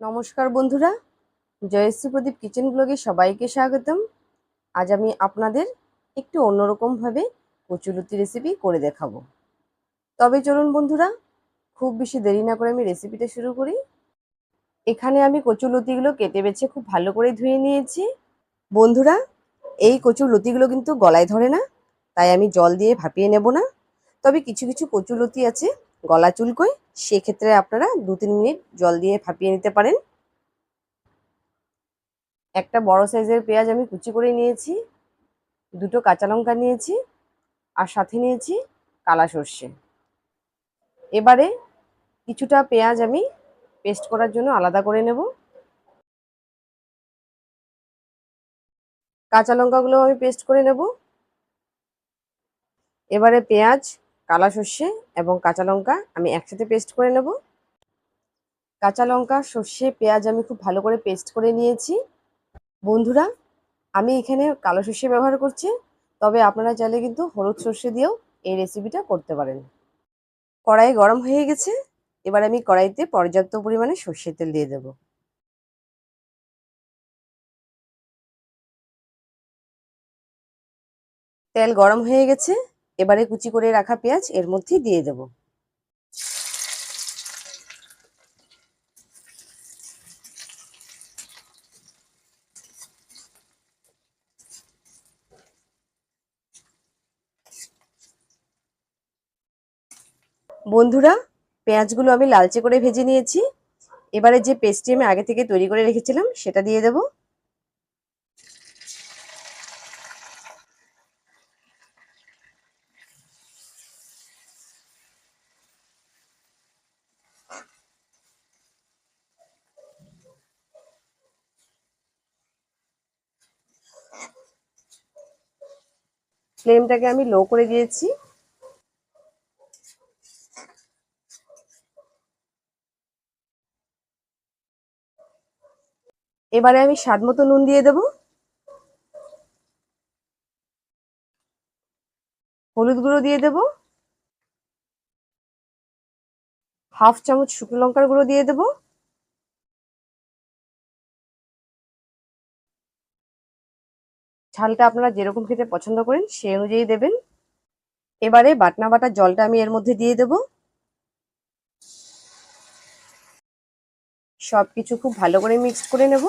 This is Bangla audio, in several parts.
নমস্কার বন্ধুরা, জয়শ্রী প্রদীপ কিচেন ব্লগে সবাইকে স্বাগতম। আজ আমি আপনাদের একটু অন্যরকমভাবে কচুলতি রেসিপি করে দেখাবো। তবে চলুন বন্ধুরা, খুব বেশি দেরি না করে আমি রেসিপিটা শুরু করি। এখানে আমি কচুলতিগুলো কেটে বেছে খুব ভালো করে ধুয়ে নিয়েছি। বন্ধুরা, এই কচুর লতিগুলো কিন্তু গলায় ধরে না, তাই আমি জল দিয়ে ভাপিয়ে নেব না। তবে কিছু কিছু কচুলতি আছে গলা চুলকোয় সেক্ষেত্রে আপনারা দু তিন মিনিট জল দিয়ে ফাঁপিয়ে নিতে পারেন। একটা বড় সাইজের পেঁয়াজ আমি কুচি করে নিয়েছি, দুটো কাঁচা লঙ্কা নিয়েছি আর সাথে নিয়েছি কালা সর্ষে। এবারে কিছুটা পেঁয়াজ আমি পেস্ট করার জন্য আলাদা করে নেব। কাঁচা লঙ্কাগুলো আমি পেস্ট করে নেব। এবারে পেঁয়াজ কালা সর্ষে এবং কাঁচা লঙ্কা আমি একসাথে পেস্ট করে নেব। কাঁচা লঙ্কা, সর্ষে, পেঁয়াজ আমি খুব ভালো করে পেস্ট করে নিয়েছি। বন্ধুরা, আমি এখানে কালো সর্ষে ব্যবহার করছি, তবে আপনারা চাইলে কিন্তু হলুদ সর্ষে দিয়েও এই রেসিপিটা করতে পারেন। কড়াই গরম হয়ে গেছে, এবার আমি কড়াইতে পর্যাপ্ত পরিমাণে সর্ষের তেল দিয়ে দেব। তেল গরম হয়ে গেছে এবারে কুচি করে রাখা পেঁয়াজ এর মধ্যে দিয়ে দেব। বন্ধুরা, পেঁয়াজগুলো আমি লালচে করে ভেজে নিয়েছি। এবারে যে পেস্টটি আমি আগে থেকে তৈরি করে রেখেছিলাম, সেটা দিয়ে দেবো। ফ্লেমটাকে আমি লো করে দিয়েছি। এবারে আমি স্বাদ মতো নুন দিয়ে দেব। হলুদ গুঁড়ো দিয়ে দেব। হাফ চামচ শুকনো লঙ্কার গুঁড়ো দিয়ে দেব। ঝালটা আপনারা যেরকম খেতে পছন্দ করেন সেই অনুযায়ী দেবেন। এবারে বাটনা বাটার জলটা আমি এর মধ্যে দিয়ে দেব। সব কিছু খুব ভালো করে মিক্সড করে নেব।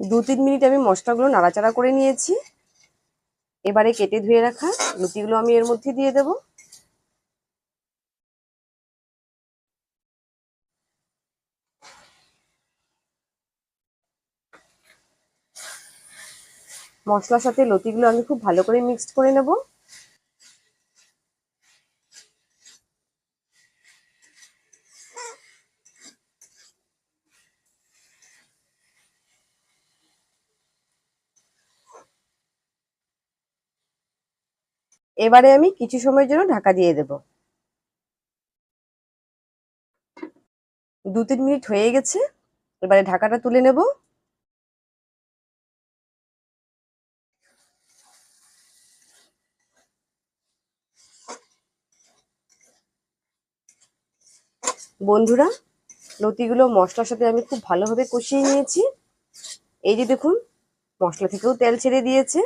দু তিন মিনিট আমি মশলাগুলো নাড়াচাড়া করে নিয়েছি। এবারে কেটে ধুয়ে রাখা লুচিগুলো আমি এর মধ্যে দিয়ে দেব। মশলার সাথে লতিগুলো আমি খুব ভালো করে মিক্সড করে নেব। এবারে আমি কিছু সময়ের জন্য ঢাকা দিয়ে দেব। দু তিন মিনিট হয়ে গেছে, এবারে ঢাকাটা তুলে নেব। বন্ধুরা লতিগুলো মশলার সাথে আমি খুব ভালোভাবে কষিয়ে নিয়েছি। এই যে দেখুন, মশলা থেকেও তেল ছেড়ে দিয়েছে।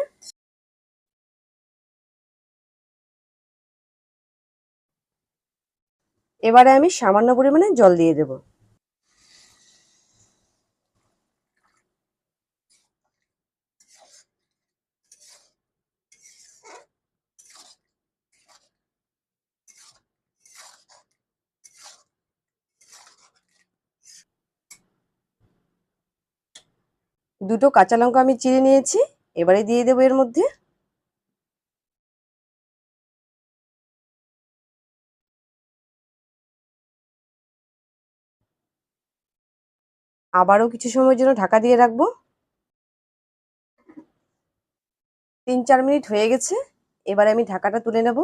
এবারে আমি সামান্য পরিমাণে জল দিয়ে দেব। দুটো কাঁচা লঙ্কা আমি চিড়ে নিয়েছি, এবারে দিয়ে দেবো এর মধ্যে। আবারও কিছু সময়ের জন্য ঢাকা দিয়ে রাখব। তিন চার মিনিট হয়ে গেছে, এবারে আমি ঢাকাটা তুলে নেব।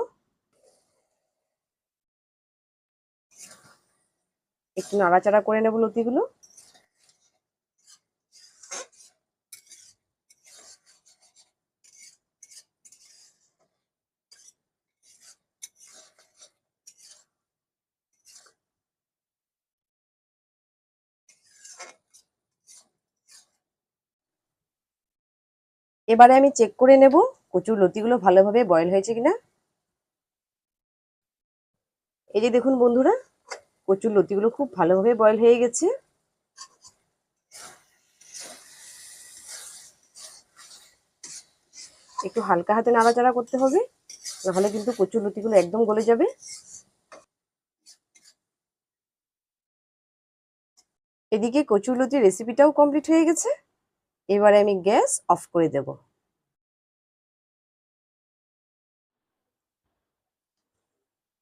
একটু নাড়াচাড়া করে নেব লতিগুলো। এবারে আমি চেক করে নেব কচুর লতিগুলো ভালোভাবে বয়েল হয়েছে কিনা। এই যে দেখুন বন্ধুরা, কচুর লতিগুলো খুব ভালোভাবে বয়েল হয়ে গেছে। একটু হালকা হাতে নাড়াচাড়া করতে হবে, নাহলে কিন্তু কচুর লতিগুলো একদম গলে যাবে। এদিকে কচুর লতির রেসিপিটাও কমপ্লিট হয়ে গেছে। এবারে আমি গ্যাস অফ করে দেব।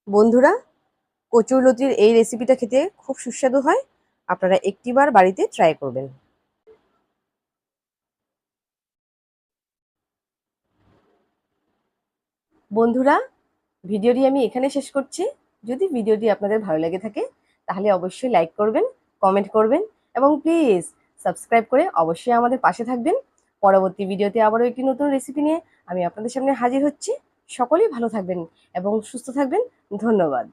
বন্ধুরা, কচুর লতির এই রেসিপিটা খেতে খুব সুস্বাদু হয়। আপনারা একটিবার বাড়িতে ট্রাই করবেন। বন্ধুরা, ভিডিওটি আমি এখানে শেষ করছি। যদি ভিডিওটি আপনাদের ভালো লেগে থাকে, তাহলে অবশ্যই লাইক করবেন কমেন্ট করবেন এবং প্লিজ সাবস্ক্রাইব করে অবশ্যই আমাদের পাশে থাকবেন। পরবর্তী ভিডিওতে আবারও একটি নতুন রেসিপি নিয়ে আমি আপনাদের সামনে হাজির হচ্ছি। সকলেই ভালো থাকবেন এবং সুস্থ থাকবেন। ধন্যবাদ।